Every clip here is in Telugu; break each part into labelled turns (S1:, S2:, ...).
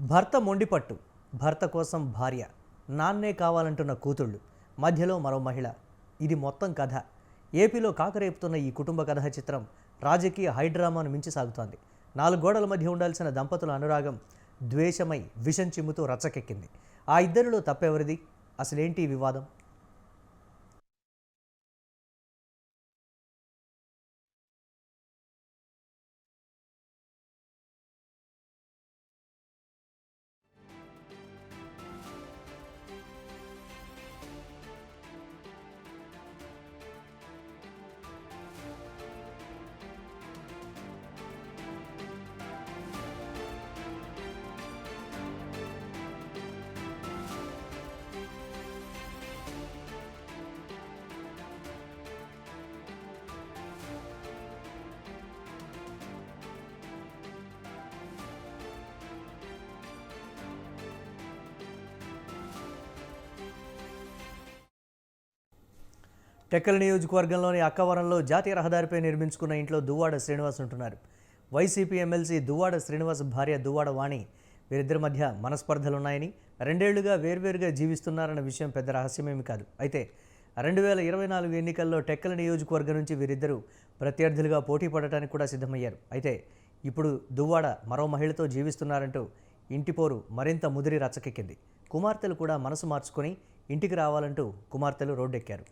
S1: భర్త మొండిపట్టు భర్త కోసం భార్య నాన్నే కావాలంటున్న కూతుళ్ళు మధ్యలో మరో మహిళ. ఇది మొత్తం కథ. ఏపీలో కాకరేపుతున్న ఈ కుటుంబ కథ చిత్రం రాజకీయ హైడ్రామాను మించి సాగుతోంది. నాలుగు గోడల మధ్య ఉండాల్సిన దంపతుల అనురాగం ద్వేషమై విషం చిమ్ముతూ రచ్చకెక్కింది. ఆ ఇద్దరిలో తప్పెవరిది? అసలేంటి వివాదం? టెక్కల నియోజకవర్గంలోని అక్కవరంలో జాతీయ రహదారిపై నిర్మించుకున్న ఇంట్లో దువ్వాడ శ్రీనివాస్ ఉంటున్నారు. వైసీపీ ఎమ్మెల్సీ దువ్వాడ శ్రీనివాస్ భార్య దువ్వాడ వాణి వీరిద్దరి మధ్య మనస్పర్ధలున్నాయని రెండేళ్ళుగా వేర్వేరుగా జీవిస్తున్నారన్న విషయం పెద్ద రహస్యమేమి కాదు. అయితే రెండు వేల ఇరవై నాలుగు ఎన్నికల్లో టెక్కల నియోజకవర్గం నుంచి వీరిద్దరూ ప్రత్యర్థులుగా పోటీ పడటానికి కూడా సిద్ధమయ్యారు. అయితే ఇప్పుడు దువ్వాడ మరో మహిళతో జీవిస్తున్నారంటూ ఇంటిపోరు మరింత ముదిరి రచ్చకెక్కింది. కుమార్తెలు కూడా మనసు మార్చుకొని ఇంటికి రావాలంటూ కుమార్తెలు రోడ్డెక్కారు.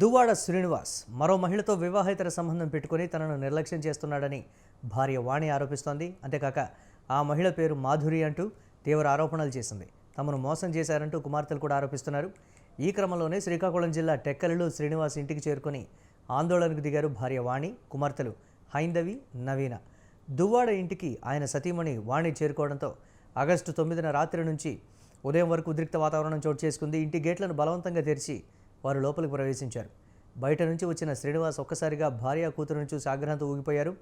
S1: దువ్వాడ శ్రీనివాస్ మరో మహిళతో వివాహేతర సంబంధం పెట్టుకుని తనను నిర్లక్ష్యం చేస్తున్నాడని భార్య వాణి ఆరోపిస్తోంది. అంతేకాక ఆ మహిళ పేరు మాధురి అంటూ తీవ్ర ఆరోపణలు చేసింది. తమను మోసం చేశారంటూ కుమార్తెలు కూడా ఆరోపిస్తున్నారు. ఈ క్రమంలోనే శ్రీకాకుళం జిల్లా టెక్కలిలో శ్రీనివాస్ ఇంటికి చేరుకొని ఆందోళనకు దిగారు భార్య వాణి కుమార్తెలు హైందవి నవీన. దువ్వాడ ఇంటికి ఆయన సతీమణి వాణి చేరుకోవడంతో ఆగస్టు తొమ్మిదిన రాత్రి నుంచి ఉదయం వరకు ఉద్రిక్త వాతావరణం చోటు చేసుకుంది. ఇంటి గేట్లను బలవంతంగా తెరిచి వారు లోపలికి ప్రవేశించారు. బయట నుంచి వచ్చిన శ్రీనివాస్ ఒక్కసారిగా భార్య కూతురును చూసి ఆగ్రహంతో ఊగిపోయారు.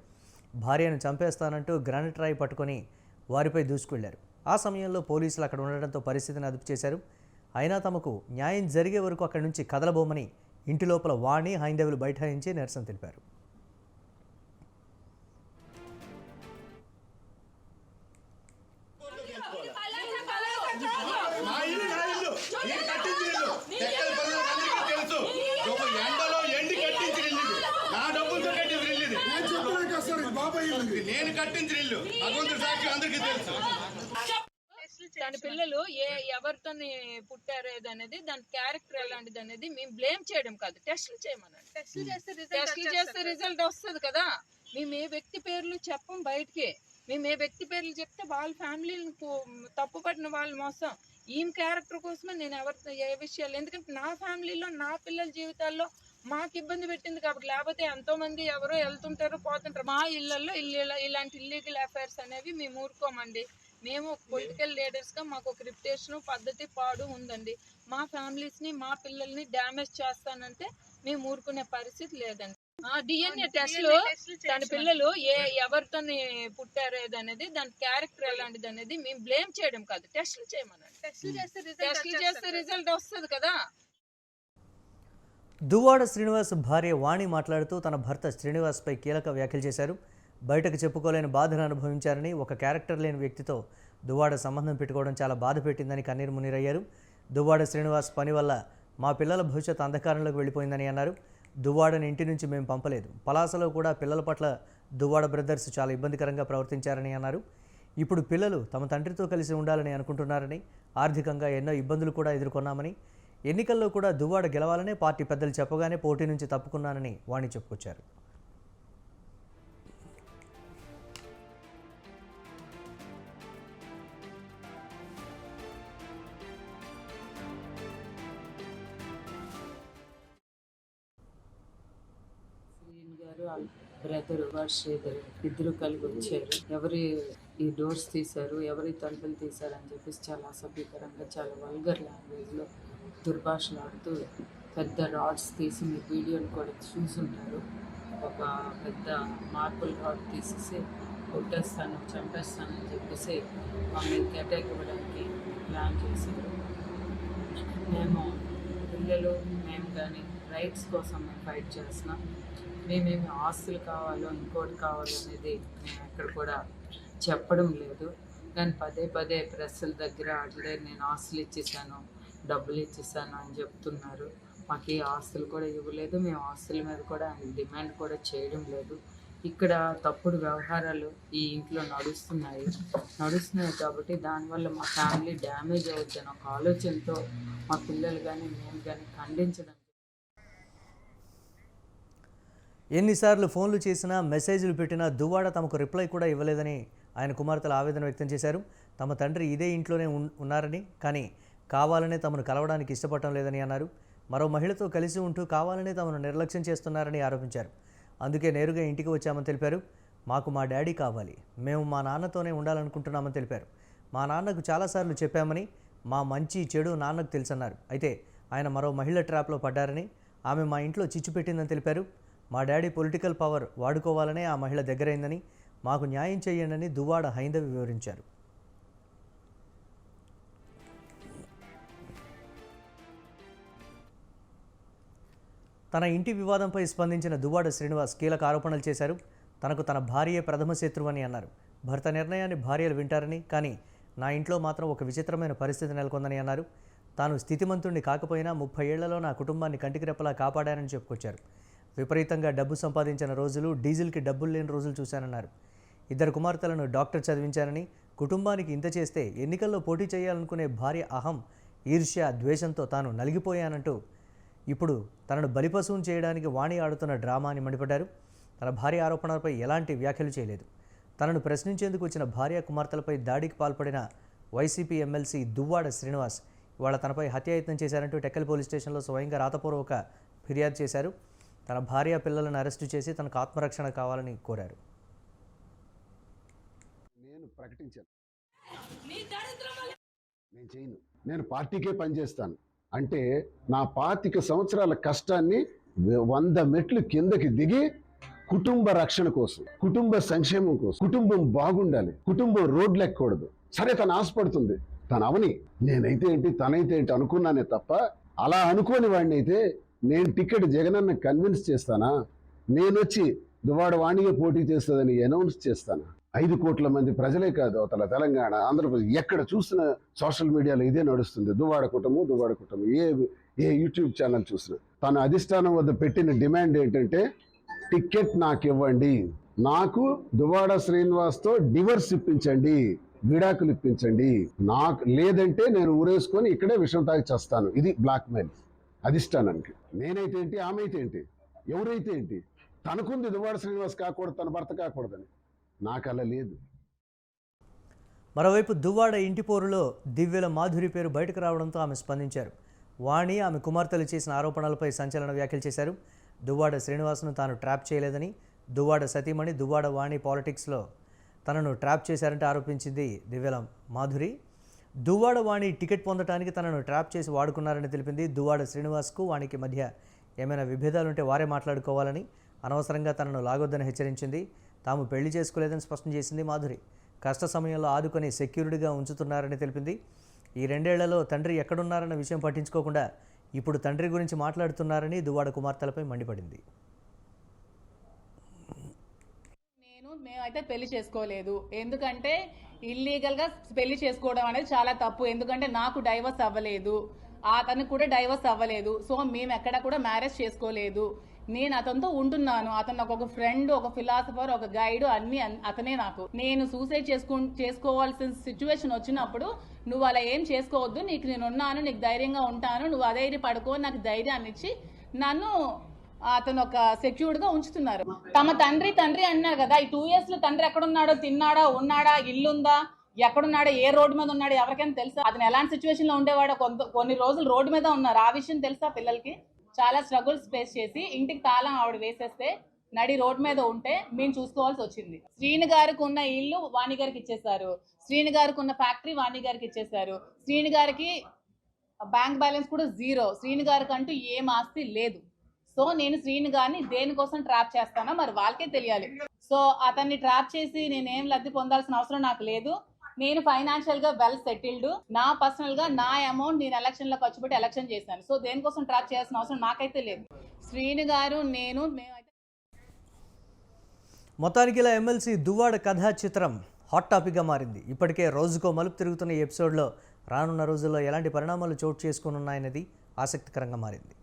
S1: భార్యను చంపేస్తానంటూ గ్రానైట్ రాయి పట్టుకొని వారిపై దూసుకెళ్ళారు. ఆ సమయంలో పోలీసులు అక్కడ ఉండడంతో పరిస్థితిని అదుపు చేశారు. అయినా తమకు న్యాయం జరిగే వరకు అక్కడి నుంచి కదలబోమని ఇంటి లోపల వాణి హైందవులు బైఠాయించి నిరసన తెలిపారు.
S2: నేను కట్టించిన ఇల్లు. భగవంతుడి సాక్షి అందరికీ తెలుసు.
S3: దాని పిల్లలు ఏ ఎవరితో పుట్టారు అనేది దాని క్యారెక్టర్ ఎలాంటిది అనేది మేము బ్లేమ్ చేయడం కాదు. టెస్టులు చేయమనండి. టెస్టులు చేస్తే టెస్టులు చేస్తే రిజల్ట్ వస్తుంది కదా. మేము ఏ వ్యక్తి పేర్లు చెప్పం బయటికి. మేము ఏ వ్యక్తి పేర్లు చెప్తే వాళ్ళ ఫ్యామిలీని తప్పు పడిన వాళ్ళు మోసం. ఈమె క్యారెక్టర్ కోసమే నేను ఎవరితో ఏ విషయాలు. ఎందుకంటే నా ఫ్యామిలీలో నా పిల్లల జీవితాల్లో మాకు ఇబ్బంది పెట్టింది కాబట్టి లేకపోతే ఎంతో మంది ఎవరో వెళ్తుంటారు పోతుంటారు. మా ఇళ్ళలో ఇల్లు ఇలాంటి ఇల్లీగల్ అఫైర్స్ అనేవి మేము ఊరుకోమండి. మేము పొలిటికల్ లీడర్స్గా మాకు ఒక రిప్యుటేషన్ పద్ధతి పాడు ఉందండి. మా ఫ్యామిలీస్ని మా పిల్లల్ని డ్యామేజ్ చేస్తానంటే మేము ఊరుకునే పరిస్థితి లేదండి. డిఎన్ఏ టెస్ట్లు దాని పిల్లలు ఏ ఎవరితో పుట్టారు అనేది దాని క్యారెక్టర్ ఎలాంటిది అనేది మేము బ్లేమ్ చేయడం కాదు. టెస్టులు చేయమనండి. టెస్టులు చేస్తే రిజల్ట్ వస్తుంది కదా.
S1: దువ్వాడ శ్రీనివాస్ భార్య వాణి మాట్లాడుతూ తన భర్త శ్రీనివాస్పై కీలక వ్యాఖ్యలు చేశారు. బయటకు చెప్పుకోలేని బాధను అనుభవించారని ఒక క్యారెక్టర్ లేని వ్యక్తితో దువ్వాడ సంబంధం పెట్టుకోవడం చాలా బాధ పెట్టిందని కన్నీరు మునిరయ్యారు దువ్వాడ శ్రీనివాస్ పని వల్ల మా పిల్లల భవిష్యత్తు అంధకారంలోకి వెళ్ళిపోయిందని అన్నారు. దువ్వాడని ఇంటి నుంచి మేము పంపలేదు. పలాసలో కూడా పిల్లల పట్ల దువ్వాడ బ్రదర్స్ చాలా ఇబ్బందికరంగా ప్రవర్తించారని అన్నారు. ఇప్పుడు పిల్లలు తమ తండ్రితో కలిసి ఉండాలని అనుకుంటున్నారని ఆర్థికంగా ఎన్నో ఇబ్బందులు కూడా ఎదుర్కొన్నామని ఎన్నికల్లో కూడా దువ్వాడ గెలవాలనే పార్టీ పెద్దలు చెప్పగానే పోటీ నుంచి తప్పుకున్నానని వాణి చెప్పుకొచ్చారు.
S4: గారు బ్రదర్ వర్షేదర్ ఇద్దరు కలిగి వచ్చారు. ఎవరి ఈ డోర్స్ తీశారు ఎవరి తలుపులు తీశారు అని చెప్పేసి చాలా అసభ్యకరంగా చాలా వల్గర్ లాంగ్వేజ్లో దుర్భాషలాడుతూ పెద్ద రాడ్స్ తీసి మీ వీడియోని కూడా చూసుంటారు. ఒక పెద్ద మార్బుల్ రాడ్ తీసేసి కొట్టేస్తాను చంపేస్తాను అని చెప్పేసి మా అటాక్ ఇవ్వడానికి ప్లాన్ చేశారు. మేము పిల్లలు మేము కానీ రైట్స్ కోసం మేము ఫైట్ చేస్తున్నాం. మేమేమి ఆస్తులు కావాలో ఇంకోటి కావాలో అనేది మేము ఎక్కడ కూడా చెప్పడం లేదు. కానీ పదే పదే ప్రెస్ల దగ్గర అట్లే నేను ఆస్తులు ఇచ్చేసాను డబ్బులు ఇచ్చేసాను అని చెప్తున్నారు. మాకు ఈ ఆస్తులు కూడా ఇవ్వలేదు. మేము ఆస్తుల మీద కూడా ఆయన డిమాండ్ కూడా చేయడం లేదు. ఇక్కడ తప్పుడు వ్యవహారాలు ఈ ఇంట్లో నడుస్తున్నాయి. నడుస్తున్నాయి కాబట్టి దానివల్ల మా ఫ్యామిలీ డ్యామేజ్ అవుతుందని ఒక ఆలోచనతో మా పిల్లలు కానీ మేము కానీ ఖండించడం
S1: ఎన్నిసార్లు ఫోన్లు చేసినా మెసేజ్లు పెట్టినా దువ్వాడ తమకు రిప్లై కూడా ఇవ్వలేదని ఆయన కుమార్తెలు ఆవేదన వ్యక్తం చేశారు. తమ తండ్రి ఇదే ఇంట్లోనే ఉన్నారని కానీ కావాలనే తమను కలవడానికి ఇష్టపడటం లేదని అన్నారు. మరో మహిళతో కలిసి ఉంటూ కావాలనే తమను నిర్లక్ష్యం చేస్తున్నారని ఆరోపించారు. అందుకే నేరుగా ఇంటికి వచ్చామని తెలిపారు. మాకు మా డాడీ కావాలి. మేము మా నాన్నతోనే ఉండాలనుకుంటున్నామని తెలిపారు. మా నాన్నకు చాలాసార్లు చెప్పామని మా మంచి చెడు నాన్నకు తెలుసన్నారు. అయితే ఆయన మరో మహిళ ట్రాప్లో పడ్డారని ఆమె మా ఇంట్లో చిచ్చు పెట్టిందని తెలిపారు. మా డాడీ పొలిటికల్ పవర్ వాడుకోవాలనే ఆ మహిళ దగ్గరైందని మాకు న్యాయం చేయండి దువ్వాడ హైందవి వివరించారు. తన ఇంటి వివాదంపై స్పందించిన దువ్వాడ శ్రీనివాస్ కీలక ఆరోపణలు చేశారు. తనకు తన భార్యే ప్రథమ శత్రువని అన్నారు. భర్త నిర్ణయాన్ని భార్యలు వింటారని కానీ నా ఇంట్లో మాత్రం ఒక విచిత్రమైన పరిస్థితి నెలకొందని అన్నారు. తాను స్థితిమంతుణ్ణి కాకపోయినా ముప్పై ఏళ్ళలో నా కుటుంబాన్ని కంటికి రెప్పలా కాపాడారని చెప్పుకొచ్చారు. విపరీతంగా డబ్బు సంపాదించిన రోజులు డీజిల్కి డబ్బులు లేని రోజులు చూశానన్నారు. ఇద్దరు కుమార్తెలను డాక్టర్ చదివించారని కుటుంబానికి ఇంత చేస్తే ఎన్నికల్లో పోటీ చేయాలనుకునే భార్య అహం ఈర్ష్య ద్వేషంతో తాను నలిగిపోయానంటూ ఇప్పుడు తనను బలిపశువును చేయడానికి వాణి ఆడుతున్న డ్రామా అని మండిపడ్డారు. తన భార్య ఆరోపణలపై ఎలాంటి వ్యాఖ్యలు చేయలేదు. తనను ప్రశ్నించేందుకు వచ్చిన భార్య కుమార్తెలపై దాడికి పాల్పడిన వైసీపీ ఎమ్మెల్సీ దువ్వాడ శ్రీనివాస్ ఇవాళ తనపై హత్యాయత్నం చేశారంటూ టెక్కల్ పోలీస్ స్టేషన్లో స్వయంగా రాతపూర్వక ఫిర్యాదు చేశారు. తన భార్య పిల్లలను అరెస్టు చేసి తనకు ఆత్మరక్షణ కావాలని కోరారు.
S5: నేను ప్రకటించాను. నేను చేయను. నేను పార్టీకే పనిచేస్తాను. అంటే నా పాతిక సంవత్సరాల కష్టాన్ని వంద మెట్లు కిందకి దిగి కుటుంబ రక్షణ కోసం కుటుంబ సంక్షేమం కోసం కుటుంబం బాగుండాలి కుటుంబం రోడ్లు ఎక్కకూడదు సరే తను ఆశపడుతుంది. తన అవని. నేనైతే ఏంటి తనైతే ఏంటి అనుకున్నానే తప్ప అలా అనుకోని వాడిని అయితే నేను టికెట్ జగనన్న కన్విన్స్ చేస్తానా? నేను వచ్చి దువాడ వాణిగా పోటీ చేస్తుందని అనౌన్స్ చేస్తానా? ఐదు కోట్ల మంది ప్రజలే కాదు అవతల తెలంగాణ ఆంధ్రప్రదేశ్. ఎక్కడ చూసిన సోషల్ మీడియాలో ఇదే నడుస్తుంది. దువాడ కుటుంబం దువాడ కుటుంబం. ఏ ఏ యూట్యూబ్ ఛానల్ చూసినా. తన అధిష్టానం వద్ద పెట్టిన డిమాండ్ ఏంటంటే టికెట్ నాకు ఇవ్వండి. నాకు దువాడ శ్రీనివాస్తో డివర్స్ ఇప్పించండి. విడాకులు ఇప్పించండి. నాకు లేదంటే నేను ఊరేసుకొని ఇక్కడే విషం తాగి చేస్తాను. ఇది బ్లాక్ మెయిల్ అధిష్టానానికి. నేనైతే ఏంటి ఆమె అయితే ఏంటి ఎవరైతే ఏంటి తనకుంది దువాడ శ్రీనివాస్ కాకూడదు తన భర్త కాకూడదని. నాకు అలా లేదు.
S1: మరోవైపు దువ్వాడ ఇంటి పోరులో దివ్యల మాధురి పేరు బయటకు రావడంతో ఆమె స్పందించారు. వాణి ఆమె కుమార్తెలు చేసిన ఆరోపణలపై సంచలన వ్యాఖ్యలు చేశారు. దువ్వాడ శ్రీనివాస్ను తాను ట్రాప్ చేయలేదని దువ్వాడ సతీమణి దువ్వాడ వాణి పాలిటిక్స్లో తనను ట్రాప్ చేశారంటే ఆరోపించింది దివ్యల మాధురి. దువ్వాడ వాణి టికెట్ పొందడానికి తనను ట్రాప్ చేసి వాడుకున్నారని తెలిపింది దువ్వాడ శ్రీనివాస్కు. వాణికి మధ్య ఏమైనా విభేదాలుంటే వారే మాట్లాడుకోవాలని అనవసరంగా తనను లాగొద్దని హెచ్చరించింది తాము పెళ్ళి చేసుకోలేదని స్పష్టం చేసింది మాధురి. కష్ట సమయంలో ఆదుకొని సెక్యూరిటీగా ఉంచుతున్నారని తెలిపింది. ఈ రెండేళ్ళలో తండ్రి ఎక్కడున్నారన్న విషయం పట్టించుకోకుండా ఇప్పుడు తండ్రి గురించి మాట్లాడుతున్నారని దువాడ కుమార్తెలపై మండిపడింది.
S6: నేను మేమైతే పెళ్ళి చేసుకోలేదు. ఎందుకంటే ఇల్లీగల్గా పెళ్ళి చేసుకోవడం అనేది చాలా తప్పు. ఎందుకంటే నాకు డైవర్స్ అవ్వలేదు. అతనికి కూడా డైవర్స్ అవ్వలేదు. సో మేము ఎక్కడ కూడా మ్యారేజ్ చేసుకోలేదు. నేను అతనితో ఉంటున్నాను. అతను నాకు ఒక ఫ్రెండ్ ఒక ఫిలాసఫర్ ఒక గైడ్ అన్ని అతనే నాకు. నేను సూసైడ్ చేసుకో చేసుకోవాల్సిన సిచ్యువేషన్ వచ్చినప్పుడు నువ్వు అలా ఏం చేసుకోవద్దు. నీకు నేను ఉన్నాను నీకు ధైర్యంగా ఉంటాను. నువ్వు అధైర్య పడుకో నాకు ధైర్యాన్ని ఇచ్చి నన్ను అతను ఒక సెక్యూర్డ్గా ఉంచుతున్నారు. తమ తండ్రి తండ్రి అన్నారు కదా ఈ టూ ఇయర్స్లో తండ్రి ఎక్కడున్నాడో తిన్నాడా ఉన్నాడా ఇల్లుందా ఎక్కడున్నాడో ఏ రోడ్డు మీద ఉన్నాడో ఎవరికైనా తెలుసా? అతను ఎలాంటి సిచ్యువేషన్లో ఉండేవాడో కొంత కొన్ని రోజులు రోడ్డు మీద ఉన్నారు. ఆ విషయం తెలుసా పిల్లలకి? చాలా స్ట్రగుల్స్ ఫేస్ చేసి ఇంటికి తాళం ఆవిడ వేసేస్తే నడి రోడ్ మీద ఉంటే మేము చూసుకోవాల్సి వచ్చింది. శ్రీని గారికి ఉన్న ఇల్లు వాణి గారికి ఇచ్చేసారు శ్రీని గారికి ఉన్న ఫ్యాక్టరీ వాణి గారికి ఇచ్చేసారు శ్రీని గారికి బ్యాంక్ బ్యాలెన్స్ కూడా జీరో. శ్రీని గారికి అంటూ ఏం ఆస్తి లేదు. సో నేను శ్రీని గారిని దేనికోసం ట్రాప్ చేస్తానో మరి వాళ్ళకే తెలియాలి. సో అతన్ని ట్రాప్ చేసి నేనేం లబ్ధి పొందాల్సిన అవసరం నాకు లేదు. నేను ఫైనాన్షియల్గా వెల్ సెటిల్డ్ నా పర్సనల్గా నా అమౌంట్ నేను ఎలక్షన్లో ఖర్చు పెట్టి ఎలక్షన్ చేశాను. సో దేనికోసం ట్రాక్ చేయాల్సిన అవసరం నాకైతే లేదు. శ్రీను గారు నేను
S1: మొత్తానికి ఇలా ఎమ్మెల్సీ దువ్వాడ కథా చిత్రం హాట్ టాపిక్గా మారింది. ఇప్పటికే రోజుకో మలుపు తిరుగుతున్న ఈ ఎపిసోడ్లో రానున్న రోజుల్లో ఎలాంటి పరిణామాలు చోటు చేసుకుని ఉన్నాయనేది ఆసక్తికరంగా మారింది.